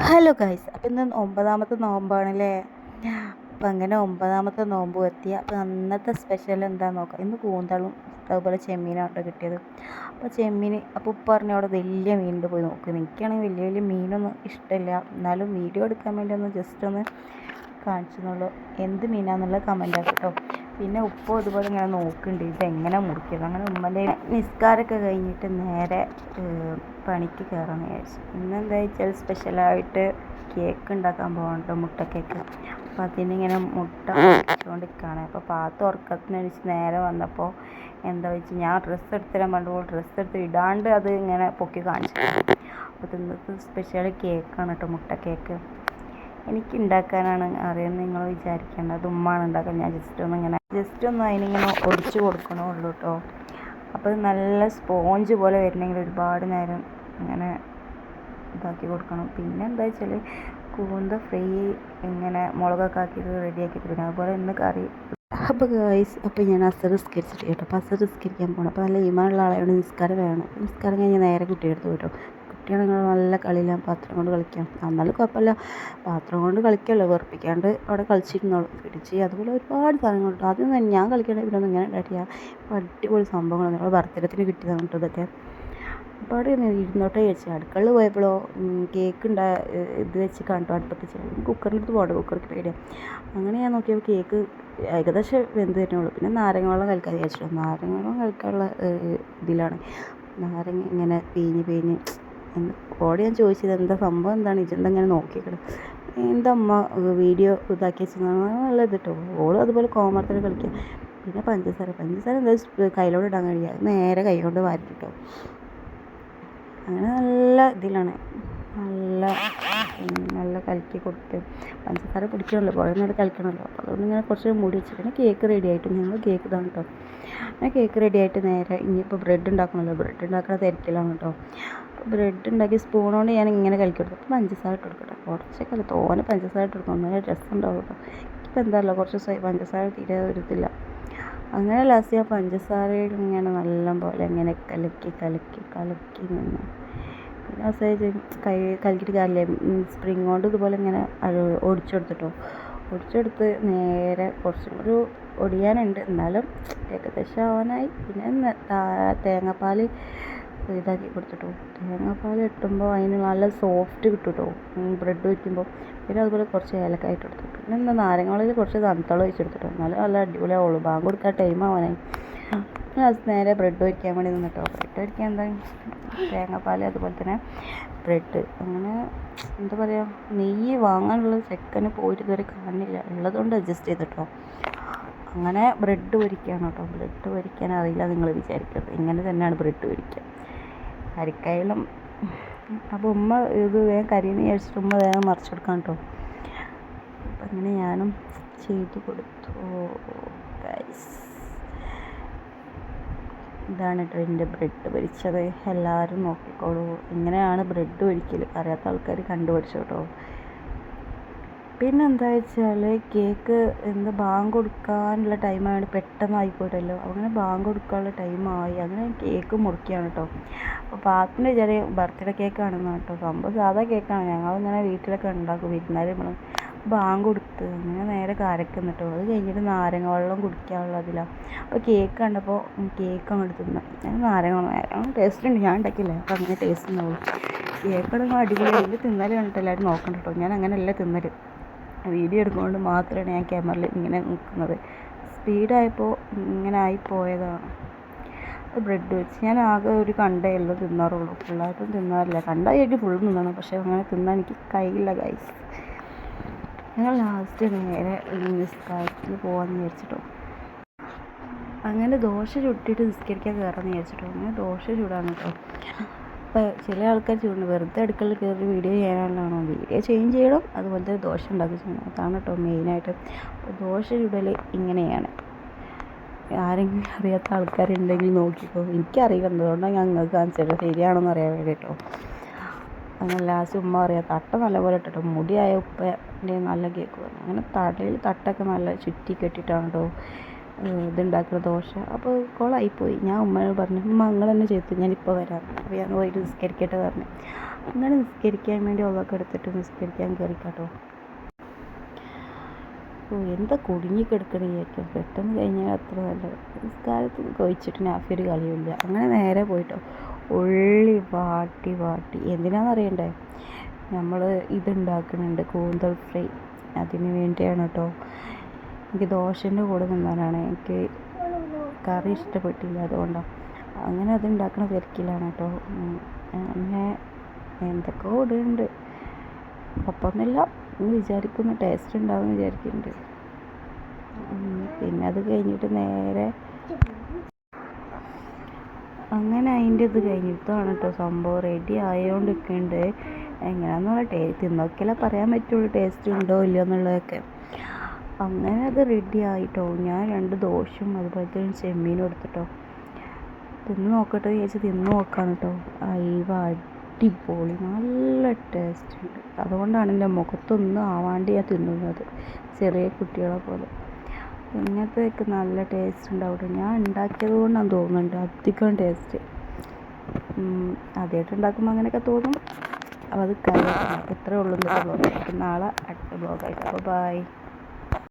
Hello guys അപ്പം ഇന്ന് ഒമ്പതാമത്തെ നോമ്പാണല്ലേ? അപ്പം അങ്ങനെ ഒമ്പതാമത്തെ നോമ്പ് എത്തി. അപ്പം അന്നത്തെ സ്പെഷ്യൽ എന്താണെന്ന് നോക്കാം? ഇന്ന് കൂന്തളും അതുപോലെ ചെമ്മീനാണ് കേട്ടോ കിട്ടിയത്. അപ്പോൾ ചെമ്മീൻ അപ്പോൾ ഉപ്പ പറഞ്ഞു അവിടെ വലിയ മീനിന്റെ പോയി നോക്കും. എനിക്കാണെങ്കിൽ വലിയ വലിയ മീനൊന്നും ഇഷ്ടമില്ല എന്നാലും വീഡിയോ എടുക്കാൻ വേണ്ടി ഒന്ന് ജസ്റ്റ് ഒന്ന് കാണിച്ചെന്നുള്ളൂ. എന്ത് മീനാണെന്നുള്ള കമന്റ് ആക്കി കേട്ടോ. പിന്നെ ഉപ്പും ഇതുപോലെ ഇങ്ങനെ നോക്കുന്നുണ്ട്. ഇതെങ്ങനെ മുറിക്കുന്നത് അങ്ങനെ ഉമ്മന്റെ നിസ്കാരമൊക്കെ കഴിഞ്ഞിട്ട് നേരെ പണിക്ക് കയറാമെന്ന് വിചാരിച്ചു. ഇന്ന് എന്താ വെച്ചാൽ സ്പെഷ്യലായിട്ട് കേക്ക് ഉണ്ടാക്കാൻ പോകണ്ടോ മുട്ട കേക്ക് അപ്പോൾ അതിനിങ്ങനെ മുട്ട വെച്ചുകൊണ്ടിരിക്കുകയാണ് അപ്പോൾ പാത്ത് ഉറക്കത്തിനടിച്ച് നേരെ വന്നപ്പോൾ എന്താ വെച്ചാൽ ഞാൻ ഡ്രസ്സ് എടുത്തിടാൻ പറഞ്ഞപ്പോൾ ഡ്രസ്സ് എടുത്ത് ഇടാണ്ട് അത് ഇങ്ങനെ പൊക്കി കാണിച്ചു അപ്പോൾ ഇന്നത്തെ സ്പെഷ്യൽ കേക്കാണ് കേട്ടോ മുട്ട കേക്ക് എനിക്ക് ഉണ്ടാക്കാനാണ് അറിയാൻ നിങ്ങൾ വിചാരിക്കേണ്ടത്. അത് ഉമ്മാണ് ഉണ്ടാക്കുക ഞാൻ ജസ്റ്റ് ഒന്ന് ഇങ്ങനെ ജസ്റ്റ് ഒന്ന് അതിനിങ്ങനെ ഒടിച്ചു കൊടുക്കണുള്ളൂ കേട്ടോ അപ്പോൾ നല്ല സ്പോഞ്ച് പോലെ വരണമെങ്കിൽ ഒരുപാട് നേരം ഇങ്ങനെ ഇതാക്കി കൊടുക്കണം. പിന്നെ എന്താ വെച്ചാൽ കൂന്ത ഫ്രൈ ഇങ്ങനെ മുളകൊക്കെ ആക്കിയിട്ട് റെഡിയാക്കി കൊടുക്കണം അതുപോലെ ഇന്ന് കറി. അപ്പോൾ ഗേൾസ് അപ്പോൾ ഞാൻ അസർ നിസ്കരിച്ചിട്ട് കേട്ടോ. അപ്പോൾ അസർ നിസ്കരിക്കാൻ പോകണം അപ്പോൾ നല്ല ഈമാനുള്ള ആളായതുകൊണ്ട് നിസ്കാരം വേണം. നിസ്കാരം കഴിഞ്ഞ് നേരെ കുട്ടിയെടുത്ത് കേട്ടോ കുട്ടിയാണെങ്കിൽ നല്ല കളിയിലാണ് പാത്രം കൊണ്ട് കളിക്കാം. എന്നാലും കുഴപ്പമില്ല. പാത്രം കൊണ്ട് കളിക്കുമല്ലോ വെറുപ്പിക്കാണ്ട് അവിടെ കളിച്ചിരുന്നോളൂ. പിടിച്ച് അതുപോലെ ഒരുപാട് സാധനങ്ങളുണ്ട്. ആദ്യം ഞാൻ കളിക്കണ ഇവിടെ ഇങ്ങനെ ഉണ്ടായിട്ടില്ല. ഇപ്പോൾ അടിപൊളി സംഭവങ്ങളാണ്. ഞങ്ങൾ ബർത്ത്ഡേത്തിന് കിട്ടിയതാണ് കേട്ടോ ഇതൊക്കെ. അവിടെ ഇരുന്ന് ഇരുന്നോട്ടെ ചോദിച്ചു അടുക്കളയിൽ പോയപ്പോഴോ കേക്ക് ഉണ്ടാ ഇത് വെച്ച് കണ്ടു? അടുപ്പത്ത് വെച്ച്. കുക്കറിന്റെ അടുത്ത് പോകണ്ട കുക്കർക്ക് പേടിയാണ് അങ്ങനെ ഞാൻ നോക്കിയപ്പോൾ കേക്ക് ഏകദേശം വെന്ത് തരുന്നുള്ളൂ. പിന്നെ നാരങ്ങ വെള്ളം കഴിക്കാൻ വിചാരിച്ചു നാരങ്ങ വെള്ളം കഴിക്കാനുള്ള ഇതിലാണ്. നാരങ്ങ ഇങ്ങനെ പിഴിഞ്ഞ് എന്ന് ഓടി ഞാൻ ചോദിച്ചത് എന്താ സംഭവം എന്താണ്? ഇജെന്താ ഇങ്ങനെ നോക്കിയത് എന്താ അമ്മ വീഡിയോ ഇതാക്കി നല്ല ഇത് കേട്ടോ ഓളും അതുപോലെ കോമർത്തിൽ കളിക്കുക പിന്നെ പഞ്ചസാര. പഞ്ചസാര എന്താ കയ്യിലോട് ഇടാൻ കഴിയുക നേരെ കൈ കൊണ്ട് വാരി കേട്ടോ അങ്ങനെ നല്ല ഇതിലാണ്. നല്ല നല്ല കലക്കി കൊടുത്ത് പഞ്ചസാര പിടിക്കണമല്ലോ കുറേ നേരം കളിക്കണമല്ലോ അപ്പോൾ അതുകൊണ്ട് ഇങ്ങനെ കുറച്ച് മൂടി വെച്ചിട്ട് കേക്ക് റെഡി ആയിട്ട് ഞങ്ങൾ കേക്ക് ഇതാണ് കേട്ടോ അങ്ങനെ കേക്ക് റെഡി ആയിട്ട് നേരെ ഇനിയിപ്പോൾ ബ്രെഡ് ഉണ്ടാക്കണമല്ലോ. ബ്രെഡ് ഉണ്ടാക്കുന്ന തിരക്കിലാണ് കേട്ടോ അപ്പോൾ ബ്രെഡ് ഉണ്ടാക്കി സ്പൂൺ കൊണ്ട് ഞാൻ ഇങ്ങനെ കലക്കി കൊടുത്തു. അപ്പോൾ പഞ്ചസാര ഇട്ട് കൊടുക്കട്ടെ. കുറച്ചൊക്കെ അല്ല തോനെ പഞ്ചസാര ഇട്ട് കൊടുക്കണം. നല്ല രസം ഉണ്ടാവും കേട്ടോ ഇപ്പം എന്താണല്ലോ കുറച്ച് പഞ്ചസാര തീരെ വരത്തില്ല അങ്ങനെ ലാസ്റ്റ് ഞാൻ പഞ്ചസാരയിൽ ഇങ്ങനെ നല്ല പോലെ ഇങ്ങനെ കലക്കി കലക്കി കലക്കി നിന്ന് അവസാനം കൈ കലക്കിയിട്ട് കാര്യമില്ല സ്പ്രിങ് കൊണ്ട് ഇതുപോലെ ഇങ്ങനെ ഒടിച്ചെടുത്തിട്ടോ. ഒടിച്ചെടുത്ത് നേരെ കുറച്ചും ഒരു ഒടിയാനുണ്ട്. എന്നാലും ഏകദേശം ആവാനായി. പിന്നെ തേങ്ങാപ്പാൽ ഇതാക്കി കൊടുത്തിട്ടോ. തേങ്ങാപ്പാൽ ഇട്ടുമ്പോൾ അതിന് നല്ല സോഫ്റ്റ് കിട്ടും കേട്ടോ ബ്രെഡ് വയ്ക്കുമ്പോൾ പിന്നെ അതുപോലെ കുറച്ച് ഏലക്കായ ഇട്ട് പിന്നെ എന്താ നാരങ്ങ കുറച്ച് തണുത്തളം ഒഴിച്ചെടുത്തിട്ടോ എന്നാലും നല്ല അടിപൊളിയാവുള്ളൂ ബാങ്ക് കൊടുക്കാൻ ടൈം ആവാനായി. നേരെ ബ്രെഡ് പൊരിക്കാൻ വേണ്ടി നിന്നിട്ടോ? ബ്രെഡ് പൊരിക്കാൻ എന്താ തേങ്ങാപ്പാൽ അതുപോലെ തന്നെ ബ്രെഡ് അങ്ങനെ എന്താ പറയുക നെയ്യ് വാങ്ങാനുള്ള ചെക്കന് പോയിട്ട് ഇതുവരെ കാണില്ല ഉള്ളതുകൊണ്ട് അഡ്ജസ്റ്റ് ചെയ്തിട്ടോ. അങ്ങനെ ബ്രെഡ് പൊരിക്കുകയാണ് കേട്ടോ ബ്രെഡ് പൊരിക്കാൻ അറിയില്ല നിങ്ങൾ വിചാരിക്കരുത്. ഇങ്ങനെ തന്നെയാണ് ബ്രെഡ് പൊരിക്കുക. അരിക്കയിലും. അപ്പോൾ ഉമ്മ ഇത് വേഗം കരിയെന്ന് വിചാരിച്ചിട്ട് ഉമ്മ വേഗം മറിച്ചെടുക്കാം കേട്ടോ. അപ്പം അങ്ങനെ ഞാനും ചെയ്തു കൊടുത്തു ഗൈസ് ഇതാണ് കേട്ടോ എന്റെ ബ്രെഡ് പൊരിച്ചത്. എല്ലാവരും നോക്കിക്കോളൂ. ഇങ്ങനെയാണ് ബ്രെഡ് പൊരിക്കൽ അറിയാത്ത ആൾക്കാർ കണ്ടുപിടിച്ചു കേട്ടോ. പിന്നെന്താ വെച്ചാൽ കേക്ക് എന്ത് ബാങ്ക് കൊടുക്കാനുള്ള ടൈമായത് പെട്ടെന്ന് ആയിക്കോട്ടല്ലോ അങ്ങനെ ബാങ്ക് കൊടുക്കാനുള്ള ടൈമായി അങ്ങനെ കേക്ക് മുറിക്കുകയാണ് കേട്ടോ. അപ്പോൾ പാത്തിന്റെ ചെറിയ ബർത്ത്ഡേ കേക്കാണെന്ന് കേട്ടോ. സംഭവം സാധാ കേക്കാണ് ഞങ്ങളിങ്ങനെ വീട്ടിലൊക്കെ ഉണ്ടാക്കും. നമ്മൾ ബാങ്ക് കൊടുത്ത് അങ്ങനെ നേരെ കാരക്കുന്നു കേട്ടോ അത് കഴിഞ്ഞിട്ട് നാരങ്ങ വെള്ളം കുടിക്കാനുള്ളതിലാണ് അപ്പോൾ കേക്ക് കണ്ടപ്പോൾ കേക്ക് അങ്ങോട്ട് തിന്നാം. ഞാൻ നാരങ്ങ നാരങ്ങ ടേസ്റ്റ് ഉണ്ട് ഞാൻ ഉണ്ടാക്കിയില്ല അപ്പോൾ അങ്ങനെ ടേസ്റ്റ് ഉണ്ടാവുള്ളൂ കേക്ക് അടിപൊളി. തിന്നൽ കണ്ടിട്ട് എല്ലാവരും നോക്കണ്ട കേട്ടോ ഞാൻ അങ്ങനെയല്ല തിന്നൽ വീഡിയോ എടുക്കുന്നതുകൊണ്ട് മാത്രമാണ് ഞാൻ ക്യാമറയിൽ ഇങ്ങനെ നിൽക്കുന്നത് സ്പീഡായപ്പോൾ ഇങ്ങനെ ആയിപ്പോയതാണ് ബ്രെഡ് വെച്ച്. ഞാൻ ആകെ ഒരു കണ്ടേ ഉള്ളൂ തിന്നാറുള്ളൂ ഫുള്ളായിട്ടും തിന്നാറില്ല. കണ്ടായിട്ട് ഫുൾ തിന്നണം. പക്ഷേ അങ്ങനെ തിന്നാൻ എനിക്ക് കഴിയില്ല ഗൈസ് ഞങ്ങൾ ലാസ്റ്റ് നേരെ നിസ്കാരത്തിൽ പോകാമെന്ന് വിചാരിച്ചിട്ടോ. അങ്ങനെ ദോശ ചുട്ടിട്ട് നിസ്കരിക്കാൻ കയറാമെന്ന് വിചാരിച്ചിട്ടോ. അങ്ങനെ ദോശ ചൂടാണ് കേട്ടോ. അപ്പോൾ ചില ആൾക്കാർ ചൂടുണ്ട്. വെറുതെ അടുക്കളയിൽ കയറി വീഡിയോ ചെയ്യാനുള്ളതാണോ വീഡിയോ ചേഞ്ച് ചെയ്യണം. അതുപോലെ തന്നെ ദോശ ഉണ്ടാക്കി ചെയ്യണം. അതാണ് കേട്ടോ മെയിനായിട്ട് ദോശ ചുടൽ ഇങ്ങനെയാണ്. ആരെങ്കിലും അറിയാത്ത ആൾക്കാരുണ്ടെങ്കിൽ നോക്കിക്കോ. എനിക്കറിയില്ല. അതുകൊണ്ടാണ് ഞാൻ നിങ്ങൾക്ക് കാണിച്ചത്? ശരിയാണോന്ന് അറിയാൻ വേണ്ടി കേട്ടോ അങ്ങനെ ലാസ്റ്റ് ഉമ്മ പറയാം തട്ട നല്ലപോലെ ഇട്ടിട്ടോ. മുടിയായ ഉപ്പന്റെ നല്ല കേക്ക് വന്നു അങ്ങനെ തടയിൽ തട്ടൊക്കെ നല്ല ചുറ്റി കെട്ടിയിട്ടാണ് കേട്ടോ ഇതുണ്ടാക്കുന്ന ദോശ. അപ്പോൾ കോളായിപ്പോയി. ഞാൻ ഉമ്മയോട് പറഞ്ഞു ഉമ്മ നിങ്ങൾ തന്നെ ചെയ്തു ഞാനിപ്പോൾ വരാം. അപ്പോൾ ഞാൻ പോയിട്ട് നിസ്കരിക്കട്ടെ പറഞ്ഞു. അങ്ങനെ നിസ്കരിക്കാൻ വേണ്ടി ഉള്ളതൊക്കെ എടുത്തിട്ട് നിസ്കരിക്കാൻ കയറി കേട്ടോ ഓ എന്താ കുടുങ്ങി കിടക്കണ വിചാരിക്കും. പെട്ടെന്ന് കഴിഞ്ഞാൽ അത്ര നല്ലത് നിസ്കാരത്തിൽ കൊഴിച്ചിട്ട് നാഫിയൊരു കളിയുമില്ല അങ്ങനെ നേരെ പോയിട്ടോ. ഉള്ളി വാട്ടി വാട്ടി. എന്തിനാണെന്നറിയണ്ടേ? നമ്മൾ ഇതുണ്ടാക്കുന്നുണ്ട് കൂന്തൽ ഫ്രൈ. അതിന് വേണ്ടിയാണ് കേട്ടോ എനിക്ക് ദോശന്റെ കൂടെ നിന്നാലാണ് എനിക്ക് കറി ഇഷ്ടപ്പെട്ടില്ല അതുകൊണ്ടാണ് അങ്ങനെ അത് ഉണ്ടാക്കണ തിരക്കിലാണ് കേട്ടോ. അങ്ങനെ എന്തൊക്കെയോ ഇടുന്നുണ്ട്. കുഴപ്പമൊന്നുമില്ല എന്ന് വിചാരിക്കുന്നു ടേസ്റ്റ് ഉണ്ടാവും വിചാരിക്കുന്നുണ്ട്. പിന്നെ അത് കഴിഞ്ഞിട്ട് നേരെ അങ്ങനെ അതിന്റെ ഇത് കഴിഞ്ഞിട്ടാണ് കേട്ടോ സംഭവം റെഡി ആയോണ്ടിരിക്കുന്നുണ്ട് എങ്ങനെയാണെന്നുള്ള ടേസ്റ്റ് തിന്നോക്കിയാലേ പറയാൻ പറ്റുള്ളൂ. ടേസ്റ്റ് ഉണ്ടോ ഇല്ലയോ എന്നുള്ളതൊക്കെ. അങ്ങനെ അത് റെഡി ആയിട്ടോ? ഞാൻ രണ്ട് ദോശയും അതുപോലെ തന്നെ ചെമ്മീനും എടുത്തിട്ടോ. തിന്ന് നോക്കട്ടെ ചേച്ചി തിന്ന് നോക്കാണ് കേട്ടോ. അയവ അടിപൊളി. നല്ല ടേസ്റ്റ് ഉണ്ട്. അതുകൊണ്ടാണ് എന്റെ മുഖത്തൊന്നും ആവാണ്ട് ഞാൻ തിന്നുന്നത്. ചെറിയ കുട്ടികളെ പോലെ. ഇങ്ങനത്തേക്ക് നല്ല ടേസ്റ്റ് ഉണ്ടാവും ഞാൻ ഉണ്ടാക്കിയത് കൊണ്ടാണ് തോന്നുന്നുണ്ട്. അധികം ടേസ്റ്റ് ആദ്യമായിട്ട് ഉണ്ടാക്കുമ്പോൾ അങ്ങനെയൊക്കെ തോന്നും. അപ്പോൾ അത് കഴിയണം ഇത്രയേ ഉള്ളൂ ഇന്നത്തെ ബ്ലോഗ് നാളെ അടുത്ത ബ്ലോഗായിട്ട് അപ്പോൾ ബൈ